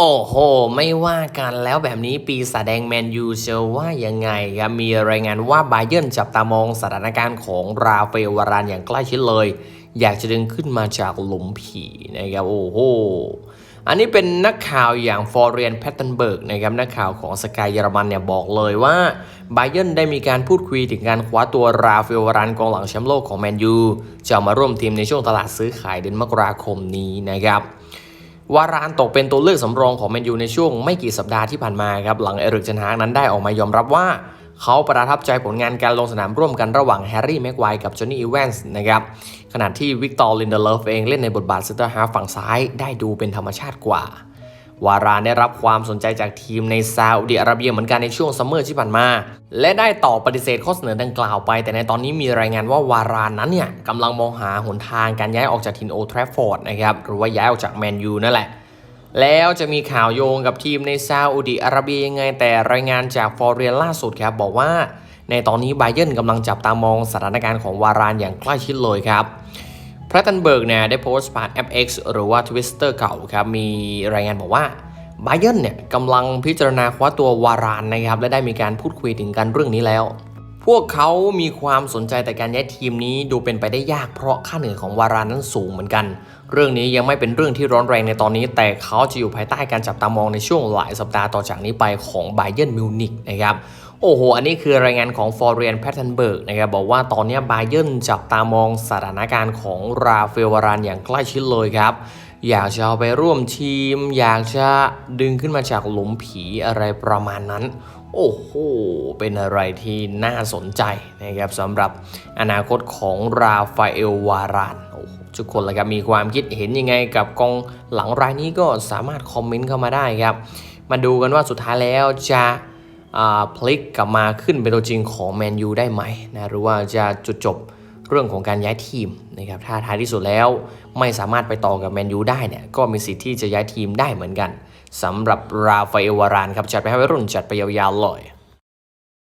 โอ้โห ไม่ว่ากันแล้วแบบนี้ปีศาจแดงแมนยูเชื่อว่ายังไงครับมีรายงานว่าบาเยิร์นจับตามองสถานการณ์ของราเฟลวารานอย่างใกล้ชิดเลย อยากจะดึงขึ้นมาจากหลุมผีนะครับโอ้โหอันนี้เป็นนักข่าวอย่างฟอร์เรียนแพตเทนเบิร์กนะครับนักข่าวของสกายเยอรมันเนี่ยบอกเลยว่าบาเยิร์นได้มีการพูดคุยถึงการคว้าตัวราเฟลวารานกองหลังแชมป์โลกของแมนยูจะมาร่วมทีมในช่วงตลาดซื้อขายเดือนมกราคมนี้นะครับ วารานตกเป็นตัวเลือกสำรองของแมนยูในช่วงไม่กี่สัปดาห์ที่ผ่านมาครับหลังเอริกเจนฮากนั้นได้ออกมายอมรับว่า เขาประทับใจผลงานการลงสนามร่วมกันระหว่างแฮร์รี่แม็กไกวร์กับจอห์นนี่อีแวนส์นะครับขณะที่วิกตอร์ลินเดเลฟเองเล่นในบทบาทเซนเตอร์ฮาล์ฝั่งซ้ายได้ดูเป็นธรรมชาติกว่า วารานได้รับความสนใจจากทีมในซาอุดิอาระเบียเหมือนกันในช่วงซัมเมอร์ที่ผ่านมา และได้ตอบปฏิเสธข้อเสนอดังกล่าวไป แต่ในตอนนี้มีรายงานว่าวารานนั้นเนี่ยกำลังมองหาหนทางการย้ายออกจากทีมโอทรฟฟอร์ดนะครับหรือว่าย้ายออกจากแมนยูนั่นแหละแล้วจะมีข่าวโยงกับทีมในซาอุดิอาระเบียยังไง แต่รายงานจากฟอร์เรียล่าสุดครับบอกว่า ในตอนนี้ไบเยนกำลังจับตามองสถานการณ์ของวารานอย่างใกล้ชิดเลยครับ พระตันเบิร์กเนี่ยได้โพสต์ผ่านแอป X หรือว่า Twitter เก่าครับ มีรายงานบอกว่าไบเยนเนี่ยกำลังพิจารณาคว้าตัววารานนะครับ และได้มีการพูดคุยถึงกันเรื่องนี้แล้ว พวกเขามีความสนใจแต่การย้ายทีมนี้ดูเป็นไปได้ยากเพราะค่าเหนื่อยของวารานนั้นสูงเหมือนกัน เรื่องนี้ยังไม่เป็นเรื่องที่ร้อนแรงในตอนนี้ แต่เขาจะอยู่ภายใต้การจับตามองในช่วงหลายสัปดาห์ต่อจากนี้ไปของไบเยนมิวนิกนะครับ โอ้โห อันนี้คือรายงานของฟอร์เรียนแพทเทนเบิร์กนะครับบอกว่าตอนนี้ไบเย r ร์นจับตามองสถานการณ์ของราเฟลวารานอย่างใกล้ชิดเลยครับ อยากจะเอาไปร่วมทีม อยากจะดึงขึ้นมาจากหลุมผีอะไรประมาณนั้น โอ้โห เป็นอะไรที่น่าสนใจนะครับสำหรับอนาคตของราฟาเอลวารานโอ้โหทุกคนละครับมีความคิดเห็นยังไงกับกองหลังรายนี้ก็สามารถคอมเมนต์เข้ามาได้ครับ มาดูกันว่าสุดท้ายแล้วจะ พลิกกลับมาขึ้นเป็นตัวจริงของแมนยูได้ไหมนะหรือว่าจะจุดจบเรื่องของการย้ายทีมนะครับถ้าท้ายที่สุดแล้วไม่สามารถไปต่อกับแมนยูได้เนี่ยก็มีสิทธิ์ที่จะย้ายทีมได้เหมือนกันสำหรับราฟาเอลวารานครับจัดไปให้วัยรุ่นจัดไปยาวๆเลย